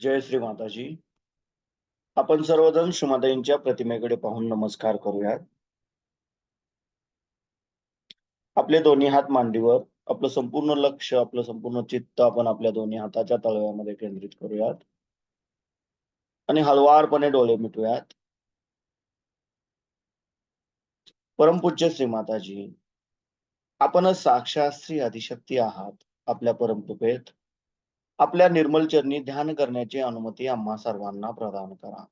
जय श्री माताजी आपण सर्वजण श्रीमाताईंच्या प्रतिमेकडे पाहून नमस्कार करूयात. आपले दोन्ही हात मांडीवर आपलं संपूर्ण लक्ष आपलं संपूर्ण चित्त आपण आपल्या दोन्ही हाताच्या तळव्यामध्ये केंद्रित करूयात. आणि हलवारपणे डोळे मिटूयात. परमपूज्य श्री माताजी आपण साक्षात श्री आदिशक्ती आहात आपल्या परमकृपेत. आपल्या निर्मल चरणी ध्यान करण्याची अनुमती आम्हा सर्वांना प्रदान करा.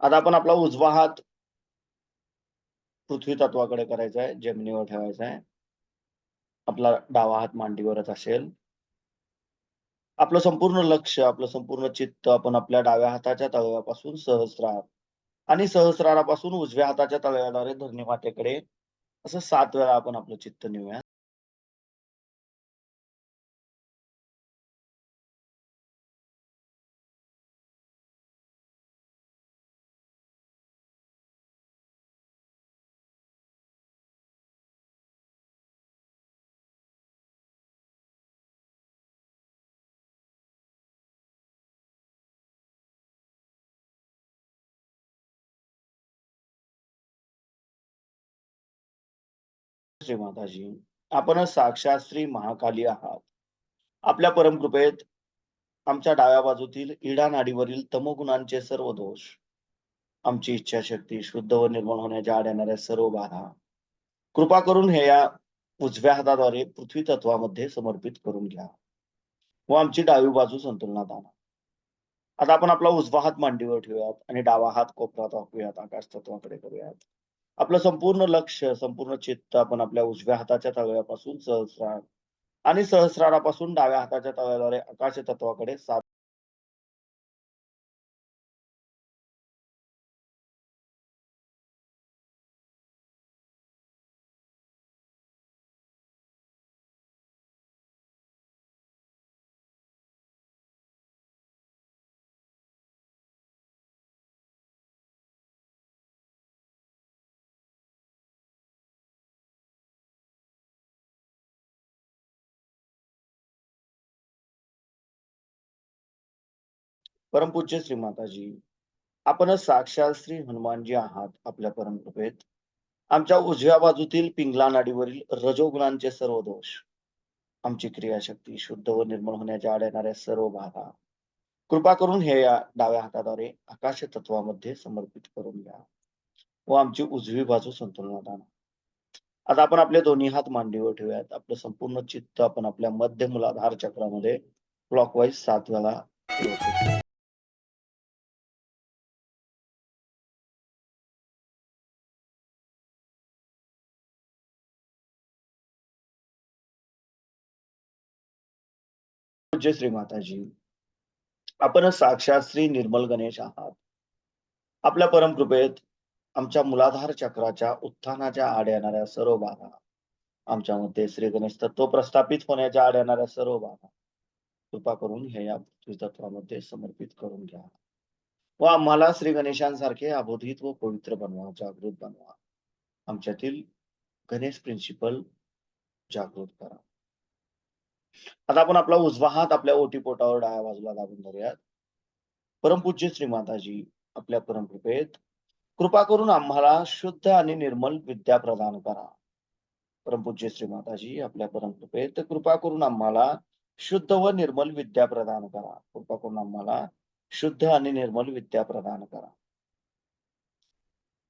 आता आपण आपला उजवा हात पृथ्वी तत्वाकडे करायचा आहे जमिनीवर ठेवायचा आहे. आपला डावा हात मांडीवरच असेल. आपलं संपूर्ण लक्ष आपलं संपूर्ण चित्त आपण आपल्या डाव्या हाताच्या तळव्यापासून सहस्रार आणि सहस्रारापासून उजव्या हाताच्या तळव्याद्वारे धरणी मातेकडे असं सात वेळा आपण आपलं चित्त नेऊया. नमस्ते माताजी. आपण साक्षात श्री महाकाली आहात. आपल्या परमकृपेत आमच्या डाव्या बाजूतील इडा नाडीवरील तमोगुणांचे सर्व दोष आमची इच्छाशक्ती शुद्ध व निर्मळ होण्याच्या आड येणाऱ्या सर्व बाधा कृपा करून हे या उजव्या हाताद्वारे पृथ्वी तत्वामध्ये समर्पित करून घ्या व आमची डावी बाजू संतुलनात आणा. आता आपण आपला उजवा हात मांडीवर ठेवूयात आणि डावा हात कोपरात वाकूयात आकाश तत्वाकडे करूयात. आपलं संपूर्ण लक्ष संपूर्ण चित्त आपण आपल्या उजव्या हाताच्या तळव्यापासून सहस्रार आणि सहस्रारापासून डाव्या हाताच्या तळव्याद्वारे आकाश तत्वाकडे सात परमपूज्य श्री माताजी आपण साक्षात श्री हनुमानजी आहात आपल्या परमकृपेत. आमच्या उजव्या बाजूतील पिंगला नाडीवरील रजोगुणांचे सर्व दोष आमची क्रियाशक्ती शुद्ध व निर्मळ होण्याच्या आड येणाऱ्या सर्व बाधा कृपा करून हे या डाव्या हाताद्वारे आकाश तत्वामध्ये समर्पित करून घ्या व आमची उजवी बाजू संतुलनात आणा. आता आपण आपले दोन्ही हात मांडीवर ठेवूयात. आपलं संपूर्ण चित्त आपण आपल्या मध्य मुलाधार चक्रामध्ये क्लॉकवाईज सात वेळा पूज्य श्री माताजी. आपण साक्षात श्री निर्मल गणेश आहात. आपल्या परमकृपेत आमच्या मुलाधार चक्राच्या उत्थानाच्या आड येणाऱ्या सर्व बाधा आमच्यामध्ये श्री गणेश तत्व प्रस्थापित होण्याच्या आड येणाऱ्या सर्व बाधा कृपा करून हे या पृथ्वी तत्वामध्ये समर्पित करून घ्या. व आम्हाला श्री गणेशांसारखे अबोधित व पवित्र बनवा जागृत बनवा. आमच्यातील गणेश प्रिन्सिपल जागृत करा. आता आपण आपला उजवा हात आपल्या ओटीपोटावर डाव्या बाजूला दाबून धरूयात. परमपूज्य श्री माताजी आपल्या परमकृपेत कृपा करून आम्हाला शुद्ध आणि निर्मल विद्या प्रदान करा. परमपूज्य श्री माताजी आपल्या परमकृपेत कृपा करून आम्हाला शुद्ध व निर्मल विद्या प्रदान करा. कृपा करून आम्हाला शुद्ध आणि निर्मल विद्या प्रदान करा.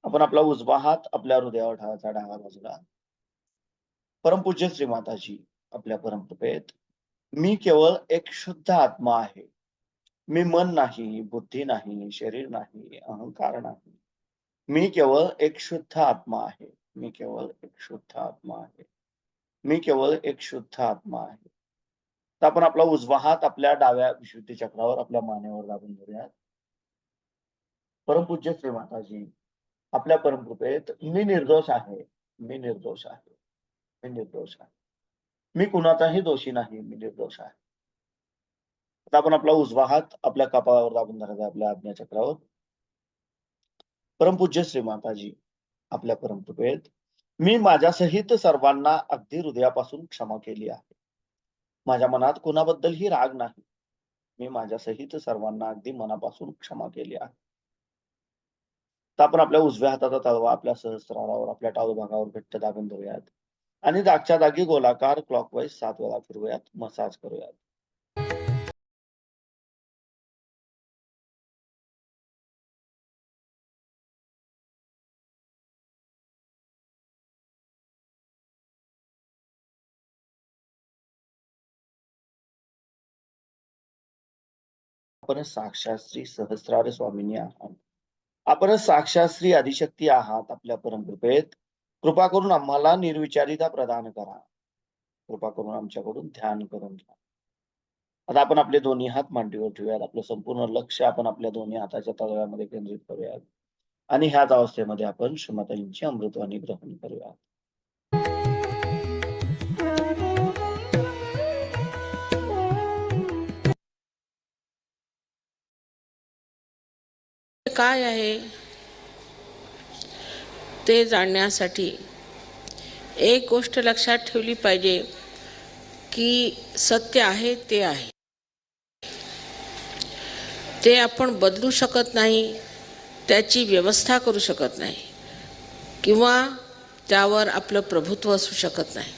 आपण आपला उजवा हात आपल्या हृदयावर ठेवायचा डाव्या बाजूला. परमपूज्य श्री माताजी आपल्या परमकृपेत मी केवळ एक शुद्ध आत्मा आहे. मी मन नाही बुद्धी नाही शरीर नाही अहंकार नाही. मी केवळ एक शुद्ध आत्मा आहे. मी केवळ एक शुद्ध आत्मा आहे. मी केवळ एक शुद्ध आत्मा आहे. तर आपण आपला उजवा हात आपल्या डाव्या विशुद्धी चक्रावर आपल्या मानेवर दाबून धरूयात. परमपूज्य श्री माताजी आपल्या परमकृपेत मी निर्दोष आहे. मी निर्दोष आहे. मी निर्दोष आहे. मी कुणाचाही दोषी नाही मी निर्दोष आहे. आता आपण आपला उजवा हात आपल्या कपाळावर दाबून धरायचा आपल्या आज्ञाचक्रावर परमपूज्य श्री माताजी आपल्या परमकृपेत मी माझ्या सहित सर्वांना अगदी हृदयापासून क्षमा केली आहे. माझ्या मनात कोणाबद्दलही राग नाही. मी माझ्या सहित सर्वांना अगदी मनापासून क्षमा केली आहे. तर आपण आपल्या उजव्या हाताचा तळवा आपल्या सहस्रारावर आपल्या टाळू भागावर घट्ट दाबून धरूयात. आणि जागच्या जागी गोलाकार क्लॉकवाईज सात वेळा फिरवूयात. मसाज करूयात. आपण साक्षात श्री सहस्रार स्वामींनी आहात. आपण साक्षात श्री आदिशक्ती आहात आपल्या परमकृपेत. कृपा करून आम्हाला निर्विचारिता प्रदान करा. कृपा करून आमच्याकडून ध्यान करून घ्या. आता आपण आपले दोन्ही हात मांडीवर ठेवूयात. आपलं संपूर्ण लक्ष आपण आपल्या दोन्ही हाताच्या तळव्यामध्ये केंद्रित करूयात. आणि ह्याच अवस्थेमध्ये आपण श्रीमाताजींची अमृतवाणी ग्रहण करूयात. काय आहे? ते जाणण्यासाठी एक गोष्ट लक्षात ठेवली पाहिजे की सत्य आहे ते आहे. ते आपण बदलू शकत नाही त्याची व्यवस्था करू शकत नाही किंवा त्यावर आपलं प्रभुत्व असू शकत नाही.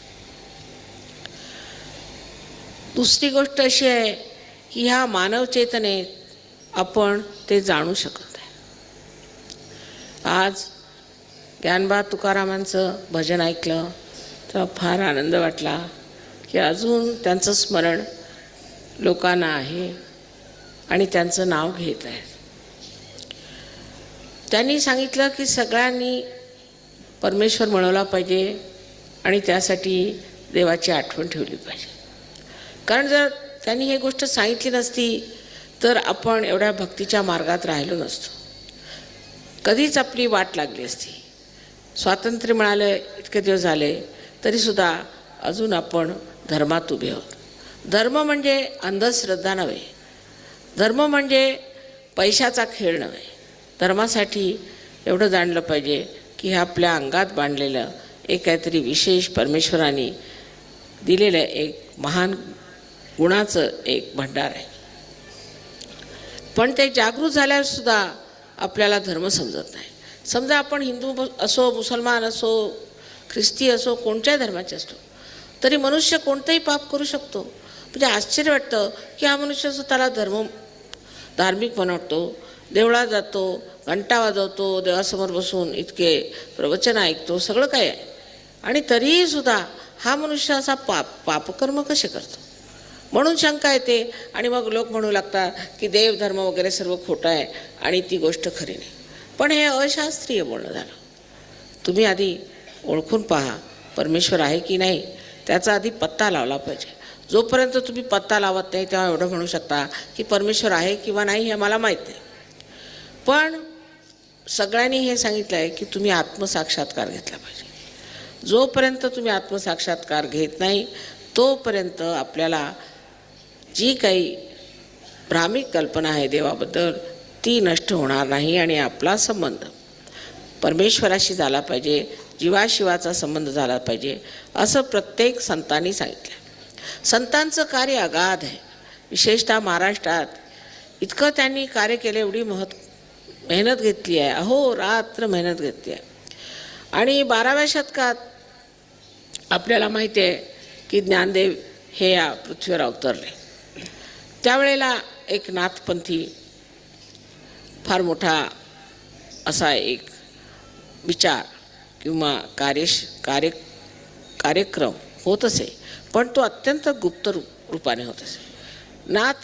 दुसरी गोष्ट अशी आहे की ह्या मानव चेतनेत आपण ते जाणू शकत नाही. आज ज्ञानबा तुकारामांचं भजन ऐकलं तर फार आनंद वाटला की अजून त्यांचं स्मरण लोकांना आहे आणि त्यांचं नाव घेत आहे. त्यांनी सांगितलं की सगळ्यांनी परमेश्वर मिळवला पाहिजे आणि त्यासाठी देवाची आठवण ठेवली पाहिजे. कारण जर त्यांनी हे गोष्ट सांगितली नसती तर आपण एवढ्या भक्तीच्या मार्गात राहिलो नसतो. कधीच आपली वाट लागली असती. स्वातंत्र्य मिळालं इतके दिवस झाले तरीसुद्धा अजून आपण धर्मात उभे आहोत. धर्म म्हणजे अंधश्रद्धा नव्हे. धर्म म्हणजे पैशाचा खेळ नव्हे. धर्मासाठी एवढं जाणलं पाहिजे की हे आपल्या अंगात बांधलेलं एक काहीतरी विशेष परमेश्वराने दिलेलं एक महान गुणाचं एक भंडार आहे. पण ते जागृत झाल्यावर सुद्धा आपल्याला धर्म समजत नाही. समजा आपण हिंदू असो मुसलमान असो ख्रिस्ती असो कोणत्याही धर्माचे असतो तरी मनुष्य कोणतंही पाप करू शकतो. म्हणजे आश्चर्य वाटतं की हा मनुष्य स्वतःला धर्म धार्मिक बनवतो देवळात जातो घंटा वाजवतो देवासमोर बसून इतके प्रवचन ऐकतो सगळं काय आहे. आणि तरीही सुद्धा हा मनुष्य असा पाप पापकर्म कसे करतो? म्हणून शंका येते. आणि मग लोक म्हणू लागतात की देव धर्म वगैरे सर्व खोटं आहे आणि ती गोष्ट खरी नाही. पण हे अशास्त्रीय बोलणं झालं. तुम्ही आधी ओळखून पहा परमेश्वर आहे की नाही त्याचा आधी पत्ता लावला पाहिजे. जोपर्यंत तुम्ही पत्ता लावत नाही तेव्हा एवढं म्हणू शकता की परमेश्वर आहे किंवा नाही हे मला माहीत नाही. पण सगळ्यांनी हे सांगितलं आहे की तुम्ही आत्मसाक्षात्कार घेतला पाहिजे. जोपर्यंत तुम्ही आत्मसाक्षात्कार घेत नाही तोपर्यंत आपल्याला जी काही भ्रामिक कल्पना आहे देवाबद्दल ती नष्ट होणार नाही आणि आपला संबंध. परमेश्वराशी झाला पाहिजे जीवाशिवाचा संबंध झाला पाहिजे असं प्रत्येक संतांनी सांगितलं. संतांचं कार्य अगाध आहे. विशेषतः महाराष्ट्रात इतकं त्यांनी कार्य केलं एवढी महत् मेहनत घेतली आहे. अहो रात्र मेहनत घेतली आहे. आणि बाराव्या शतकात आपल्याला माहिती आहे की ज्ञानदेव हे या पृथ्वीवर अवतरले. त्यावेळेला एक नाथपंथी फार मोठा असा एक विचार किंवा कार्य कार्य कार्यक्रम होत असे पण तो अत्यंत गुप्त रूप रूपाने होत असे. नाथ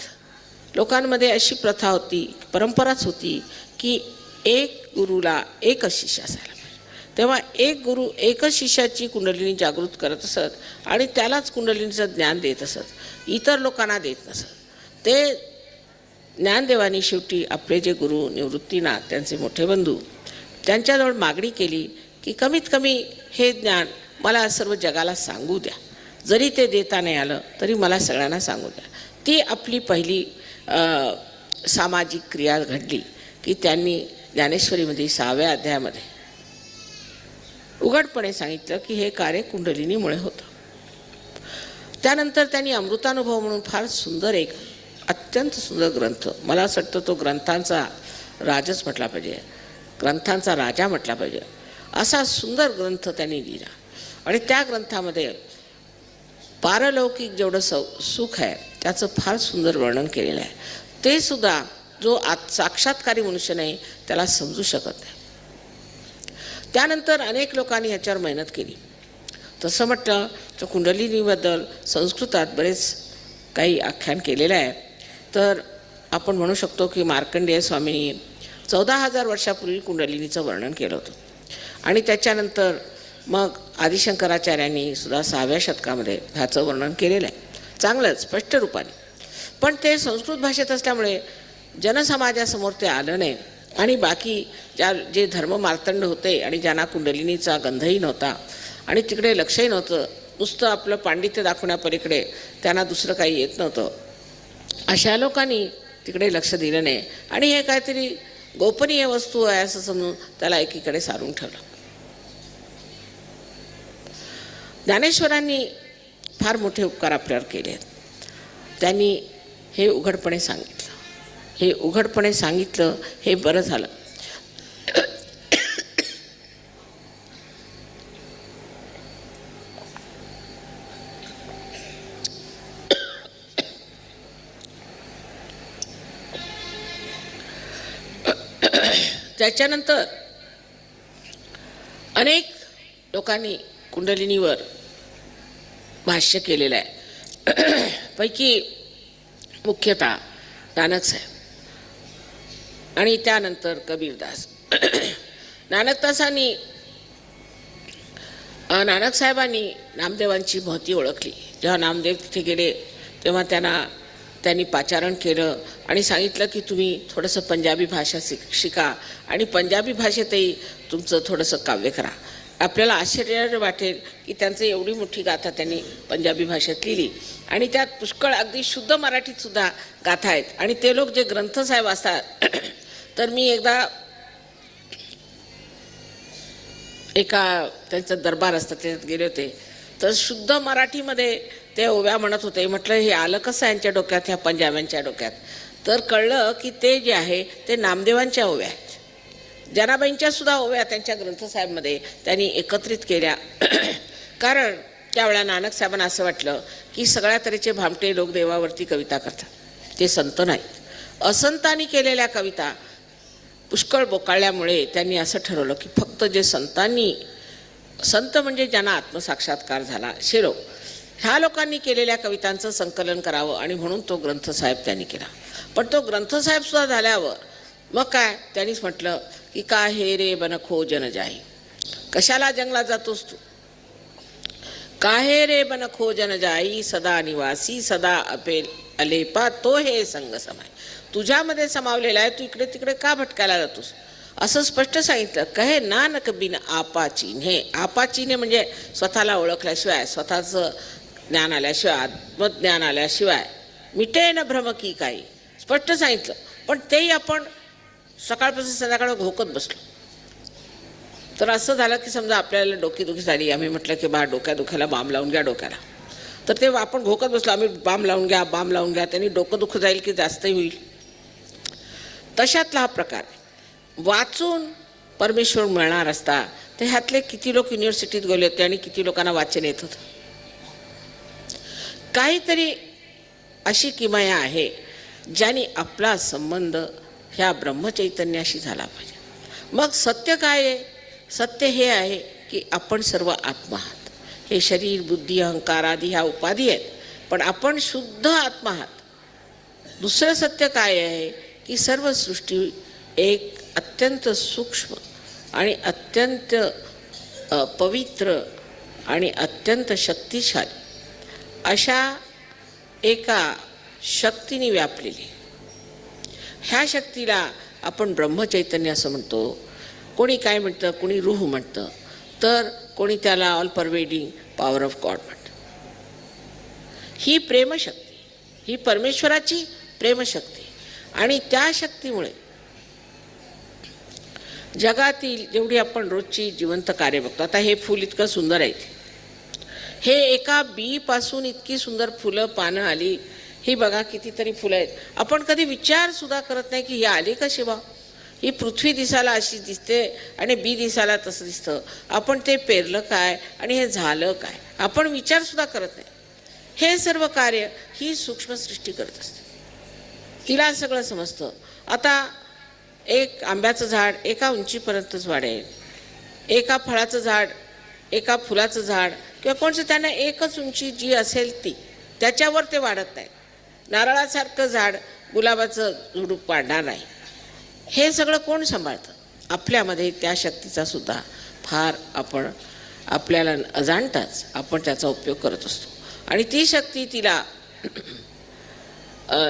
लोकांमध्ये अशी प्रथा होती परंपराच होती की एक गुरुला एकच शिष्य असायला पाहिजे. तेव्हा एक गुरु एकच शिष्याची कुंडलिनी जागृत करत असत आणि त्यालाच कुंडलिनीचं ज्ञान देत असत. इतर लोकांना देत नसत. ते ज्ञानदेवानी शेवटी आपले जे गुरु निवृत्तीनाथ त्यांचे मोठे बंधू त्यांच्याजवळ मागणी केली की कमीत कमी हे ज्ञान मला सर्व जगाला सांगू द्या. जरी ते देता नाही आलं तरी मला सगळ्यांना सांगू द्या. ती आपली पहिली सामाजिक क्रिया घडली की त्यांनी ज्ञानेश्वरीमध्ये सहाव्या अध्यायामध्ये उघडपणे सांगितलं की हे कार्य कुंडलिनीमुळे होतं. त्यानंतर त्यांनी अमृतानुभव म्हणून फार सुंदर एक अत्यंत सुंदर ग्रंथ. मला असं वाटतं तो ग्रंथांचा राजच म्हटला पाहिजे. ग्रंथांचा राजा म्हटला पाहिजे. असा सुंदर ग्रंथ त्यांनी लिहिला. आणि त्या ग्रंथामध्ये पारलौकिक जेवढं सौ सुख आहे त्याचं फार सुंदर वर्णन केलेलं आहे. ते सुद्धा जो आत साक्षात्कारी मनुष्य नाही त्याला समजू शकत नाही. त्यानंतर अनेक लोकांनी ह्याच्यावर मेहनत केली. तसं म्हटलं तर कुंडलिनीबद्दल संस्कृतात बरेच काही आख्यान केलेलं आहे. तर आपण म्हणू शकतो की मार्कंडेय स्वामींनी चौदा हजार वर्षापूर्वी कुंडलिनीचं वर्णन केलं होतं. आणि त्याच्यानंतर मग आदिशंकराचार्यांनी सुद्धा सहाव्या शतकामध्ये ह्याचं वर्णन केलेलं आहे. चांगलंच स्पष्ट रूपाने. पण ते संस्कृत भाषेत असल्यामुळे जनसमाजासमोर ते आलं नाही. आणि बाकी ज्या जे धर्म मार्तंड होते आणि ज्यांना कुंडलिनीचा गंधही नव्हता आणि तिकडे लक्षही नव्हतं नुसतं आपलं पांडित्य दाखवण्यापलीकडे त्यांना दुसरं काही येत नव्हतं अशा लोकांनी तिकडे लक्ष दिलं नाही. आणि हे काहीतरी गोपनीय वस्तू आहे असं समजून त्याला एकीकडे सारून ठेवलं. ज्ञानेश्वरांनी फार मोठे उपकार आपल्यावर केले आहेत. त्यांनी हे उघडपणे सांगितलं. हे उघडपणे सांगितलं हे बरं झालं. त्याच्यानंतर अनेक लोकांनी कुंडलिनीवर भाष्य केलेलं आहे. पैकी मुख्यतः नानक साहेब आणि त्यानंतर कबीरदास. नानकदासांनी नानकसाहेबांनी नानक साहेबांनी नामदेवांची महती ओळखली. जेव्हा नामदेव तिथे गेले तेव्हा त्यांना त्यांनी पाचारण केलं आणि सांगितलं की तुम्ही थोडंसं पंजाबी भाषा शिक शिका आणि पंजाबी भाषेतही तुमचं थोडंसं काव्य करा. आपल्याला आश्चर्य वाटेल की त्यांचं एवढी मोठी गाथा त्यांनी पंजाबी भाषेत लिहिली. आणि त्यात पुष्कळ अगदी शुद्ध मराठीतसुद्धा गाथा आहेत. आणि ते लोक जे ग्रंथसाहेब असतात तर मी एकदा एका त्यांचं दरबार असतात त्याच्यात गेले होते. तर शुद्ध मराठीमध्ये ते ओव्या म्हणत होते म्हटलं हे आलं कसं यांच्या डोक्यात ह्या पंजाब्यांच्या डोक्यात? तर कळलं की ते जे आहे ते नामदेवांच्या ओव्या आहेत. जनाबाईंच्या सुद्धा ओव्या त्यांच्या ग्रंथसाहेबमध्ये. त्यांनी एकत्रित केल्या. कारण त्यावेळा नानक साहेबांना असं वाटलं की सगळ्या तऱ्हेचे भामटे लोक देवावरती कविता करतात. ते संत नाहीत. असंतांनी केलेल्या कविता पुष्कळ बोकाळल्यामुळे त्यांनी असं ठरवलं की फक्त जे संतांनी संत म्हणजे ज्यांना आत्मसाक्षात्कार झाला शिरो ह्या लोकांनी केलेल्या कवितांचं संकलन करावं आणि म्हणून तो ग्रंथसाहेब त्यांनी केला. पण तो ग्रंथसाहेबसुद्धा झाल्यावर मग काय? त्यांनीच म्हटलं की का हे रे बनखो जनजाई कशाला जंगलात जातोस तू? काहे रे बनखो जनजाई सदा निवासी सदा अपेल अलेपा तो हे संघ समाय तुझ्यामध्ये समावलेला आहे तू इकडे तिकडे का भटकायला जातोस? असं स्पष्ट सांगितलं. कहे नानक बिन आपा चिन्हे. आपा चिन्हे म्हणजे स्वतःला ओळखल्याशिवाय स्वतःचं ज्ञान आल्याशिवाय आत्मज्ञान आल्याशिवाय. मिटे न भ्रम की काही? स्पष्ट सांगितलं. पण तेही आपण सकाळपासून संध्याकाळ घोकत बसलो. तर असं झालं की समजा आपल्याला डोकेदुखी झाली आम्ही म्हटलं की बा डोक्या दुखायला बाम लावून घ्या डोक्याला. तर ते आपण घोकत बसलो आम्ही बाम लावून घ्या बाम लावून घ्या त्यांनी डोकं दुखं जाईल की जास्तही होईल. तशातला हा प्रकार वाचून परमेश्वर मिळणार असता. तर ह्यातले किती लोक युनिव्हर्सिटीत गेले होते आणि किती लोकांना वाचन येत होतं? काहीतरी अशी किमया आहे ज्याने आपला संबंध ह्या ब्रह्मचैतन्याशी झाला पाहिजे. मग सत्य काय आहे? सत्य हे आहे की आपण सर्व आत्मा आहात. हे शरीर बुद्धी अहंकार आदी ह्या उपाधी आहेत. पण आपण शुद्ध आत्मा आहात. दुसरं सत्य काय आहे? की सर्व सृष्टी एक अत्यंत सूक्ष्म आणि अत्यंत पवित्र आणि अत्यंत शक्तिशाली अशा एका शक्तीने व्यापलेली. ह्या शक्तीला आपण ब्रह्मचैतन्य असं म्हणतो. कोणी काय म्हणतं कोणी रूह म्हणतं तर कोणी त्याला all pervading power of God म्हणतं. ही प्रेमशक्ती ही परमेश्वराची प्रेमशक्ती आणि त्या शक्तीमुळे जगातील जेवढी आपण रोजची जिवंत कार्य बघतो आता हे फूल इतकं सुंदर आहे. हे एका बी पासून इतकी सुंदर फुलं पानं आली. ही बघा कितीतरी फुलं आहेत. आपण कधी विचार सुद्धा करत नाही की ही आली कशी बा ही पृथ्वी दिसायला अशी दिसते आणि बी दिसायला तसं दिसतं. आपण ते पेरलं काय आणि हे झालं काय? आपण विचार सुद्धा करत नाही. हे सर्व कार्य ही सूक्ष्म सृष्टी करत असते. तिला सगळं समजतं. आता एक आंब्याचं झाड एका उंचीपर्यंतच वाढेल. एका फळाचं झाड एका फुलाचं झाड किंवा कोणचं त्यांना एकच उंची जी असेल ती त्याच्यावर ते वाढत नाही. नारळासारखं झाड गुलाबाचं झुडूप वाढणार नाही. हे सगळं कोण सांभाळतं? आपल्यामध्ये त्या शक्तीचा सुद्धा फार आपण आपल्याला अजाणताच आपण त्याचा उपयोग करत असतो. आणि ती शक्ती तिला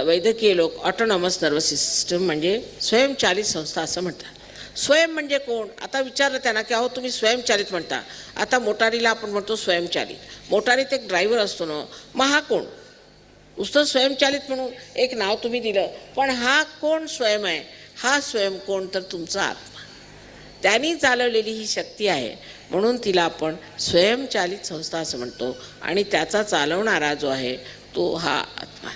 वैद्यकीय लोक ऑटोनॉमस नर्वस सिस्टम म्हणजे स्वयंचालित संस्था असं म्हणतात. स्वयं म्हणजे कोण? आता विचारलं त्यांना की अहो तुम्ही स्वयंचालित म्हणता. आता मोटारीला आपण म्हणतो स्वयंचालित मोटारीत एक ड्रायव्हर असतो ना मग हा कोण? नुसतं स्वयंचालित म्हणून एक नाव तुम्ही दिलं पण हा कोण स्वयं आहे? हा स्वयं कोण? तर तुमचा आत्मा. त्यांनी चालवलेली ही शक्ती आहे. म्हणून तिला आपण स्वयंचालित संस्था असं म्हणतो. आणि त्याचा चालवणारा जो आहे तो हा आत्मा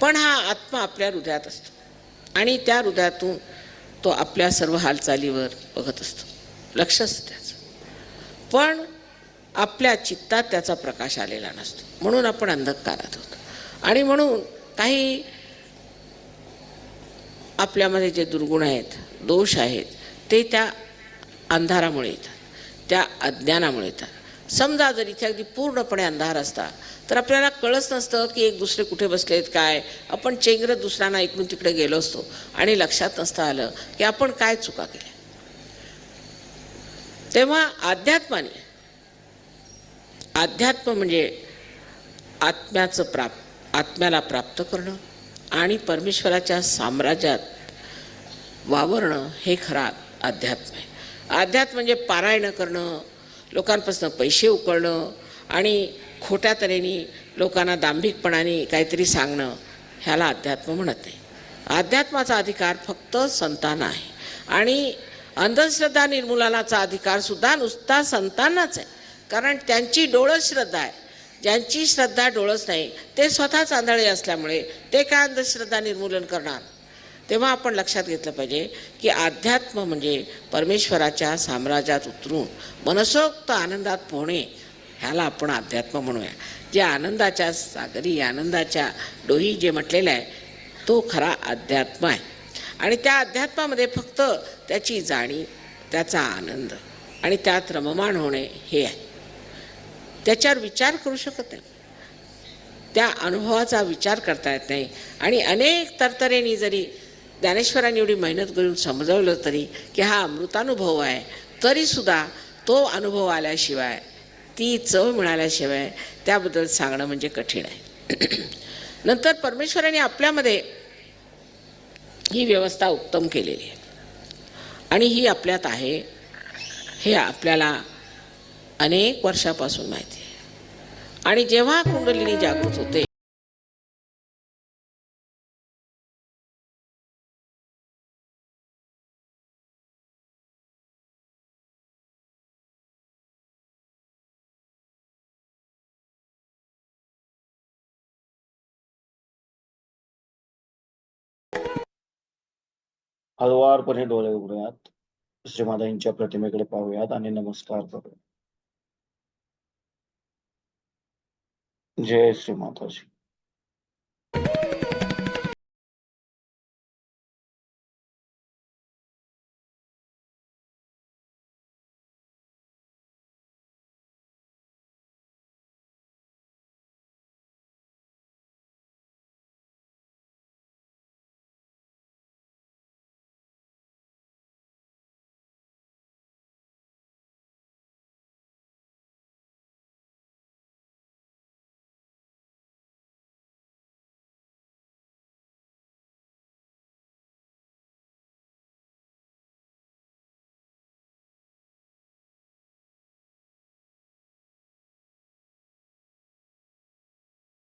पण हा आत्मा आपल्या हृदयात असतो. आणि त्या हृदयातून तो आपल्या सर्व हालचालीवर बघत असतो. लक्ष असतं त्याचं. पण आपल्या चित्तात त्याचा प्रकाश आलेला नसतो. म्हणून आपण अंधकारात होतो. आणि म्हणून काही आपल्यामध्ये जे दुर्गुण आहेत दोष आहेत ते त्या अंधारामुळे येतात. त्या अज्ञानामुळे येतात. समजा जर इथे अगदी पूर्णपणे अंधार असता तर आपल्याला कळत नसतं की एक दुसरे कुठे बसले आहेत काय? आपण चेंगरत दुसऱ्यांना इकडून तिकडे गेलो असतो आणि लक्षात नसतं आलं की आपण काय चुका केल्या. तेव्हा अध्यात्माने अध्यात्म म्हणजे आत्म्याचं प्राप आत्म्याला प्राप्त करणं आणि परमेश्वराच्या साम्राज्यात वावरणं हे खरा अध्यात्म आहे. अध्यात्म म्हणजे पारायणं करणं लोकांपासून पैसे उकळणं आणि खोट्या तऱ्हेने लोकांना दांभिकपणाने काहीतरी सांगणं ह्याला अध्यात्म म्हणत नाही. अध्यात्माचा अधिकार फक्त संतांना आहे. आणि अंधश्रद्धा निर्मूलनाचा अधिकार सुद्धा नुसता संतांनाच आहे. कारण त्यांची डोळस श्रद्धा आहे. ज्यांची श्रद्धा डोळस नाही ते स्वतःच आंधळे असल्यामुळे ते काय अंधश्रद्धा निर्मूलन करणार? तेव्हा आपण लक्षात घेतलं पाहिजे की अध्यात्म म्हणजे परमेश्वराच्या साम्राज्यात उतरून मनसोक्त आनंदात पोहणे ह्याला आपण अध्यात्म म्हणूया. जे आनंदाच्या सागरी आनंदाच्या डोही जे म्हटलेलं आहे तो खरा अध्यात्म आहे. आणि त्या अध्यात्मामध्ये फक्त त्याची जाणीव त्याचा आनंद आणि त्यात रममाण होणे हे आहे. त्याच्यावर विचार करू शकत नाही. त्या अनुभवाचा विचार करता येत नाही. आणि अनेक तरतरेने जरी ज्ञानेश्वरांनी एवढी मेहनत करून समजवलं तरी की हा अमृतानुभव आहे तरीसुद्धा तो अनुभव आल्याशिवाय ती चव मिळाल्याशिवाय त्याबद्दल सांगणं म्हणजे कठीण आहे. नंतर परमेश्वराने आपल्यामध्ये ही व्यवस्था उत्तम केलेली आहे. आणि ही आपल्यात आहे हे आपल्याला अनेक वर्षापासून माहिती आहे. आणि जेव्हा कुंडलिनी जागृत होते हळवारपणे डोळे उघडूयात. श्रीमाताईंच्या प्रतिमेकडे पाहूयात आणि नमस्कार करूया जय श्री माताजी